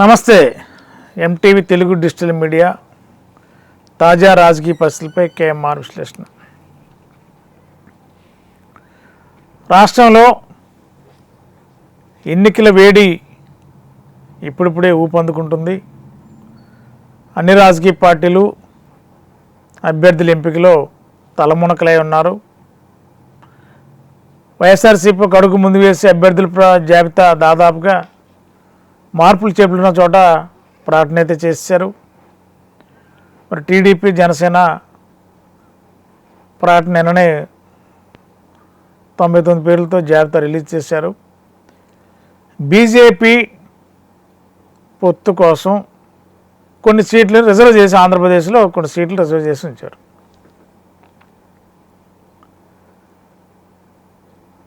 నమస్తే MTV Telugu digital media తాజా రాజకీయ పరిస్థితులపై కేఎంఆర్ విశ్లేషణ. రాష్ట్రంలో ఎన్నికల వేడి ఇప్పుడిప్పుడే ఊపందుకుంటుంది. అన్ని రాజకీయ పార్టీలు అభ్యర్థుల ఎంపికలో తలమునకలై ఉన్నారు. వైఎస్ఆర్సీపీ ఒక అడుగు ముందు వేసి అభ్యర్థుల జాబితా దాదాపుగా మార్పులు చేపట్టిన చోట ప్రకటన అయితే చేశారు. మరి టీడీపీ జనసేన ప్రకటన నిన్ననే తొంభై తొమ్మిది పేర్లతో జాబితా రిలీజ్ చేశారు. బీజేపీ పొత్తు కోసం కొన్ని సీట్లు రిజర్వ్ చేసి ఆంధ్రప్రదేశ్లో కొన్ని సీట్లు రిజర్వ్ చేసి ఉంచారు.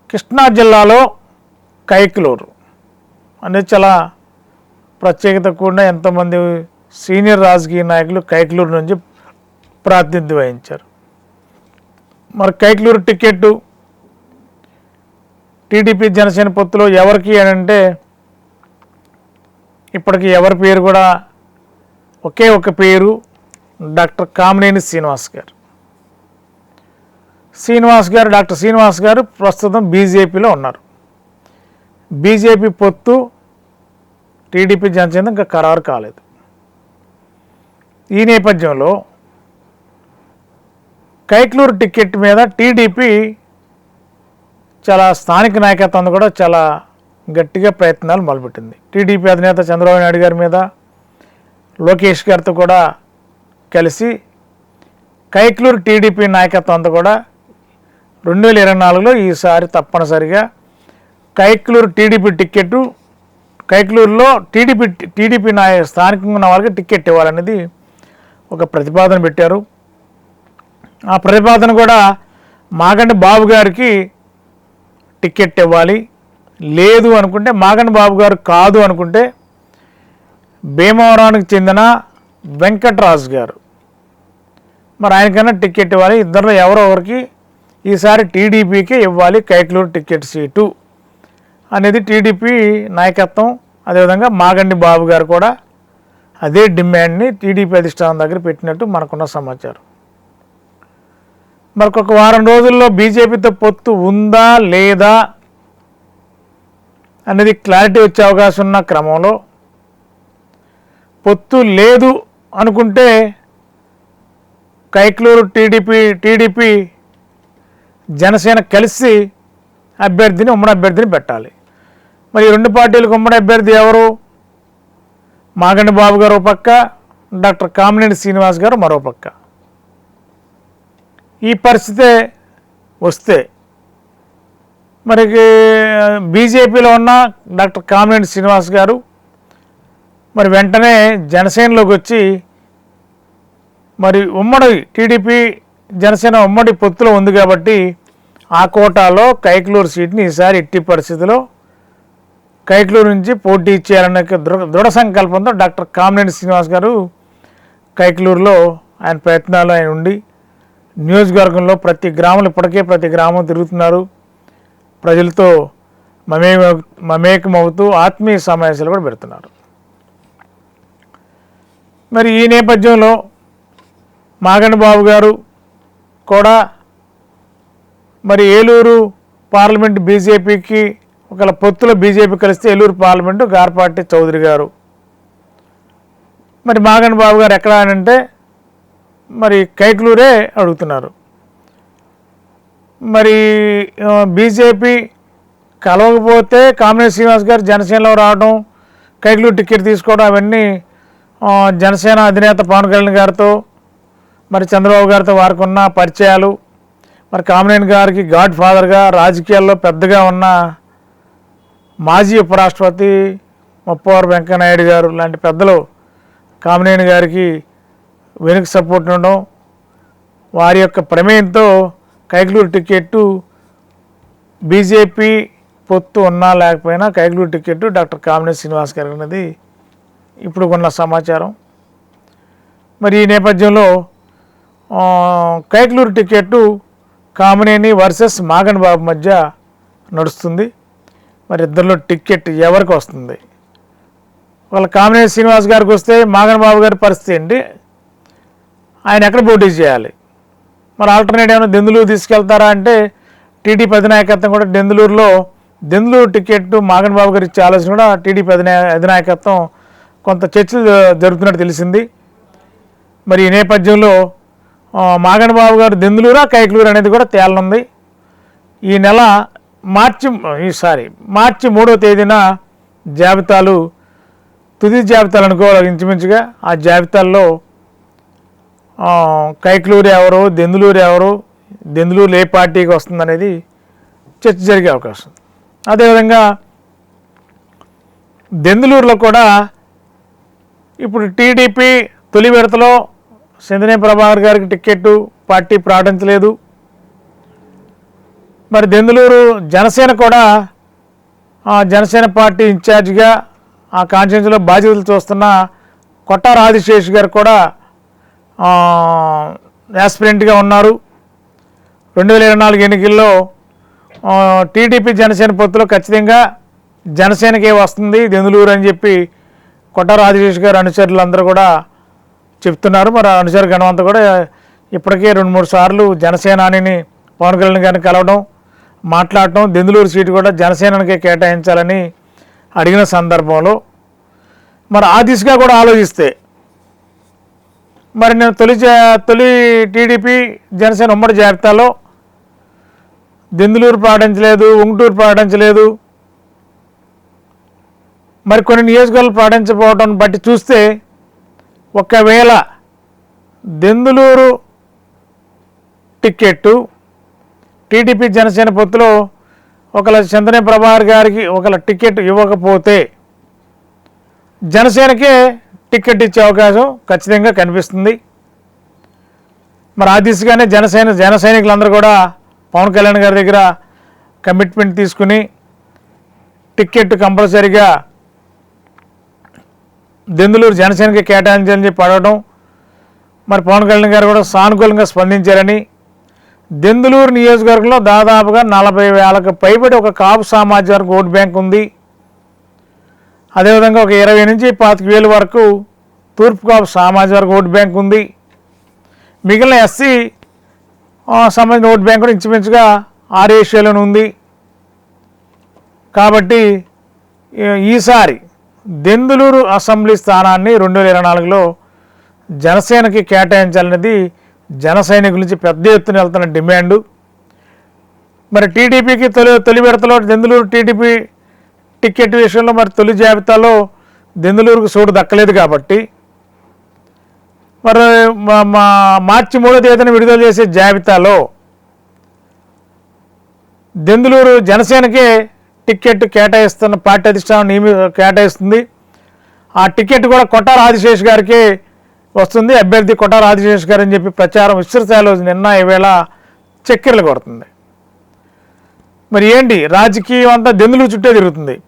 కృష్ణా జిల్లాలో కైక్లూరు అనేది చాలా ప్రత్యేకత కూడా ఎంతోమంది సీనియర్ రాజకీయ నాయకులు కైట్లూరు నుంచి ప్రాతినిధ్యం వహించారు. మరి కైట్లూరు టికెట్ టీడీపీ జనసేన పొత్తులో ఎవరికి అని అంటే ఇప్పటికి ఎవరి పేరు కూడా ఒకే ఒక పేరు డాక్టర్ కామినేని శ్రీనివాస్ గారు. శ్రీనివాస్ గారు డాక్టర్ శ్రీనివాస్ గారు ప్రస్తుతం బీజేపీలో ఉన్నారు. బీజేపీ పొత్తు టీడీపీ జనసేన ఇంకా ఖరారు కాలేదు. ఈ నేపథ్యంలో కైక్లూరు టికెట్ మీద టీడీపీ చాలా స్థానిక నాయకత్వం కూడా చాలా గట్టిగా ప్రయత్నాలు మొదలుపెట్టింది. టీడీపీ అధినేత చంద్రబాబు నాయుడు గారి మీద లోకేష్ గారితో కూడా కలిసి కైక్లూరు టీడీపీ నాయకత్వం అంతా కూడా రెండు వేల ఇరవై నాలుగులో ఈసారి తప్పనిసరిగా కైక్లూరు టీడీపీ టిక్కెట్టు కైక్లూరులో టీడీపీ టీడీపీ నాయ స్థానికంగా ఉన్న వాళ్ళకి టికెట్ ఇవ్వాలనేది ఒక ప్రతిపాదన పెట్టారు. ఆ ప్రతిపాదన కూడా మాగంటి బాబు గారికి టికెట్ ఇవ్వాలి. లేదు అనుకుంటే మాగంటి బాబు గారు కాదు అనుకుంటే భీమవరానికి చెందిన వెంకట్రాజు గారు. మరి ఆయనకైనా టికెట్ ఇవ్వాలి. ఇద్దరిలో ఎవరో ఒకరికి ఈసారి టీడీపీకే ఇవ్వాలి కైక్లూరు టికెట్ సీటు. అనేది టీడీపీ నాయకత్వం. అదేవిధంగా మాగండి బాబు గారు కూడా అదే డిమాండ్ని టీడీపీ అధిష్టానం దగ్గర పెట్టినట్టు మనకున్న సమాచారం. మరొక వారం రోజుల్లో బీజేపీతో పొత్తు ఉందా లేదా అనేది క్లారిటీ వచ్చే అవకాశం ఉన్న క్రమంలో పొత్తు లేదు అనుకుంటే కైక్లూరు టీడీపీ టీడీపీ జనసేన కలిసి అభ్యర్థిని ఉమ్మడి అభ్యర్థిని పెట్టాలి. మరి రెండు పార్టీలకు ఉమ్మడి అభ్యర్థి ఎవరు? మాగండి బాబు గారు పక్క డాక్టర్ కామినేని శ్రీనివాస్ గారు మరో పక్క. ఈ పరిస్థితే వస్తే మరి బీజేపీలో ఉన్న డాక్టర్ కామినేని శ్రీనివాస్ గారు మరి వెంటనే జనసేనలోకి వచ్చి మరి ఉమ్మడి టీడీపీ జనసేన ఉమ్మడి పొత్తులో ఉంది కాబట్టి ఆ కోటాలో కైక్లూరు సీట్ని ఈసారి ఎట్టి పరిస్థితిలో కైక్లూరు నుంచి పోటీ చేయాలనే దృఢ సంకల్పంతో డాక్టర్ కామినేని శ్రీనివాస్ గారు కైక్లూరులో ఆయన ప్రయత్నాలు ఆయన ఉండి నియోజకవర్గంలో ప్రతి గ్రామంలో ఇప్పటికే ప్రతి గ్రామం తిరుగుతున్నారు. ప్రజలతో మమే మమేకమవుతూ ఆత్మీయ సమావేశాలు కూడా పెడుతున్నారు. మరి ఈ నేపథ్యంలో మాగండి బాబు గారు కూడా మరి ఏలూరు పార్లమెంట్ బీజేపీకి ఒకవేళ పొత్తులో బీజేపీ కలిస్తే ఏలూరు పార్లమెంటు గార్పాటి చౌదరి గారు. మరి మాగన్ బాబు గారు ఎక్కడ అంటే మరి కైట్లూరే అడుగుతున్నారు. మరి బీజేపీ కలవకపోతే కామినేని శ్రీనివాస్ గారు జనసేనలో రావడం కైట్లూరు టికెట్ తీసుకోవడం అవన్నీ జనసేన అధినేత పవన్ కళ్యాణ్ గారితో మరి చంద్రబాబు గారితో వారికి ఉన్న పరిచయాలు. మరి కామినేని గారికి గాడ్ ఫాదర్గా రాజకీయాల్లో పెద్దగా ఉన్న మాజీ ఉపరాష్ట్రపతి ముప్పవరం వెంకయ్యనాయుడు గారు లాంటి పెద్దలు కామినేని గారికి వెనుక సపోర్ట్ ఉండడం వారి యొక్క ప్రమేయంతో కైకలూరు టికెట్టు బీజేపీ పొత్తు ఉన్నా లేకపోయినా కైకలూరు టికెట్టు డాక్టర్ కామినేని శ్రీనివాస్ గారు అన్నది ఇప్పుడు ఉన్న సమాచారం. మరి ఈ నేపథ్యంలో కైకలూరు టికెట్టు కామినేని వర్సెస్ మాగన్ బాబు మధ్య నడుస్తుంది. మరి ఇద్దరిలో టికెట్ ఎవరికి వస్తుంది? వాళ్ళ కామినేని శ్రీనివాస్ గారికి వస్తే మాగన్ బాబు గారి పరిస్థితి ఏంటి? ఆయన ఎక్కడ పోటీ చేయాలి? మరి ఆల్టర్నేట్ ఏమైనా దెందులూరు తీసుకెళ్తారా అంటే టీడీపీ అధినాయకత్వం కూడా దెందులూరులో దెందులూరు టికెట్ మాగన్ బాబు గారు ఇచ్చే ఆలోచన కూడా టీడీపీ అధినా అధినాయకత్వం కొంత చర్చలు జరుగుతున్నట్టు తెలిసింది. మరి ఈ నేపథ్యంలో మాగణ బాబు గారు దెందులూరా కైకలూరు అనేది కూడా తేలనుంది. ఈ నెల మార్చి ఈసారి మార్చి మూడో తేదీన జాబితాలు తుది జాబితాలు అనుకోవాలి ఇంచుమించుగా. ఆ జాబితాల్లో కైకలూరు ఎవరు దెందులూరు ఎవరు దెందులూరు ఏ పార్టీకి వస్తుందనేది చర్చ జరిగే అవకాశం. అదేవిధంగా దెందులూరులో కూడా ఇప్పుడు టీడీపీ తొలి విడతలో సింధనే ప్రభాకర్ గారికి టిక్కెట్టు పార్టీ ప్రకటించలేదు మరి దెందులూరు జనసేన కూడా ఆ జనసేన పార్టీ ఇన్ఛార్జిగా ఆ కాన్స్టిట్యూన్సీలో బాధ్యతలు చూస్తున్న కొట్టార ఆదిశేష్ గారు కూడా యాస్పిరెంట్గా ఉన్నారు. రెండు వేల ఇరవై నాలుగు ఎన్నికల్లో టీడీపీ జనసేన పొత్తులో ఖచ్చితంగా జనసేనకే వస్తుంది దెందులూరు అని చెప్పి కొట్టార ఆదిశేష్ గారు అనుచరులందరూ కూడా చెప్తున్నారు. మరి ఆ అనుచర గణం అంతా కూడా ఇప్పటికే రెండు మూడు సార్లు జనసేనానిని పవన్ కళ్యాణ్ గారిని కలవడం మాట్లాడటం దెందులూరు సీటు కూడా జనసేనకే కేటాయించాలని అడిగిన సందర్భంలో మరి ఆ దిశగా కూడా ఆలోచిస్తే మరి నేను తొలి తొలి టీడీపీ జనసేన ఉమ్మడి జాబితాలో దెందులూరు పాటించలేదు ఉంగుటూరు పాటించలేదు. మరి కొన్ని నియోజకవర్గాలు ప్రకటించకపోవడం బట్టి చూస్తే ఒకవేళ దెందులూరు టిక్కెట్టు టీడీపీ జనసేన పొత్తులో ఒకళ్ళ చందనే ప్రభాకర్ గారికి ఒకళ్ళ టికెట్ ఇవ్వకపోతే జనసేనకే టికెట్ ఇచ్చే అవకాశం ఖచ్చితంగా కనిపిస్తుంది. మరి ఆ దిశగానే జనసేన జన సైనికులందరూ కూడా పవన్ కళ్యాణ్ గారి దగ్గర కమిట్మెంట్ తీసుకుని టికెట్ కంపల్సరీగా దెందులూరు జనసేనకి కేటాయించాలని చెప్పి అడగడం మరి పవన్ కళ్యాణ్ గారు కూడా సానుకూలంగా స్పందించారని. దెందులూరు నియోజకవర్గంలో దాదాపుగా నలభై వేలకు పైబడి ఒక కాపు సామాజిక వర్గ ఓట్ బ్యాంక్ ఉంది. అదేవిధంగా ఒక ఇరవై నుంచి పాతిక వేలు వరకు తూర్పు కాపు సామాజిక వర్గ ఓట్ బ్యాంక్ ఉంది. మిగిలిన ఎస్సీ సంబంధించిన ఓట్ బ్యాంక్ కూడా ఇంచుమించుగా ఆరేషియాలోనే ఉంది. కాబట్టి ఈసారి దెందులూరు అసెంబ్లీ స్థానాన్ని రెండు వేల ఇరవై నాలుగులో జనసేనకి కేటాయించాలనేది జన సైనికుల నుంచి పెద్ద ఎత్తున వెళ్తున్న డిమాండు. మరి టీడీపీకి తొలి తొలి విడతలో దెందులూరు టీడీపీ టికెట్ విషయంలో మరి తొలి జాబితాలో దెందులూరుకు చోటు దక్కలేదు కాబట్టి మరి మా- మా మార్చి మూడో తేదీన విడుదల చేసే జాబితాలో దెందులూరు జనసేనకే టికెట్ కేటాయిస్తున్న పార్టీ అధిష్టానం నియమి కేటాయిస్తుంది. ఆ టికెట్ కూడా కొట్టార ఆదిశేష్ గారికి వస్తుంది. అభ్యర్థి కొట్టార ఆదిశేష్ గారు అని చెప్పి ప్రచారం విస్తృతస్థాయిలో నిన్న ఈవేళ చక్కెరలు కొడుతుంది. మరి ఏంటి? రాజకీయం అంతా దెందులు చుట్టే తిరుగుతుంది.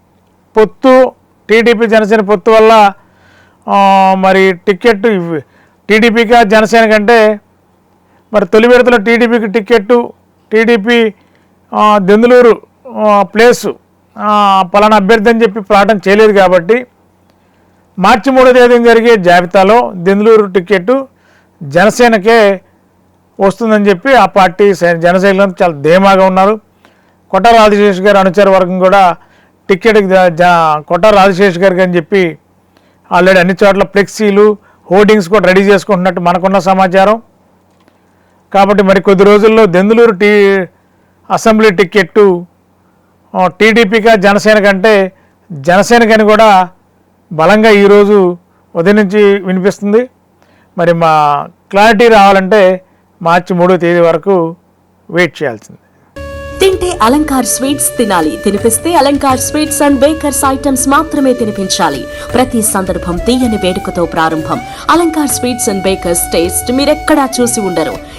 పొత్తు టీడీపీ జనసేన పొత్తు వల్ల మరి టికెట్ ఇవ్- జనసేన కంటే మరి తొలి విడతలో టీడీపీకి టికెట్టు టీడీపీ దెందులూరు ప్లేసు పలానా అభ్యర్థి అని చెప్పి ప్రకటన చేయలేదు కాబట్టి మార్చి మూడో తేదీన జరిగే జాబితాలో దెందులూరు టికెట్ జనసేనకే వస్తుందని చెప్పి ఆ పార్టీ జనసేనలో చాలా ధీమాగా ఉన్నారు. కొట్ట రాజశేష్ గారు అనుచర వర్గం కూడా టికెట్ జ- రాజశేష్ కొట్టార గారికి అని చెప్పి ఆల్రెడీ అన్ని చోట్ల ఫ్లెక్సీలు హోర్డింగ్స్ కూడా రెడీ చేసుకుంటున్నట్టు మనకున్న సమాచారం. కాబట్టి మరి కొద్ది రోజుల్లో దెందులూరు టీ అసెంబ్లీ టికెట్టు టీడీపీగా జనసేన కంటే జనసేనకని కూడా బలంగా ఈరోజు ఉదయం నుంచి వినిపిస్తుంది. మరి మా క్లారిటీ రావాలంటే మార్చి మూడో తేదీ వరకు వెయిట్ చేయాల్సింది. తింటే అలంకార్ స్వీట్స్ తినాలి. తినిపిస్తే Alankar sweets and bakers items మాత్రమే తినిపించాలి. ప్రతి సందర్భం తీయని వేడుకతో ప్రారంభం. Alankar sweets and bakers taste మీరెక్కడా చూసి ఉండరు.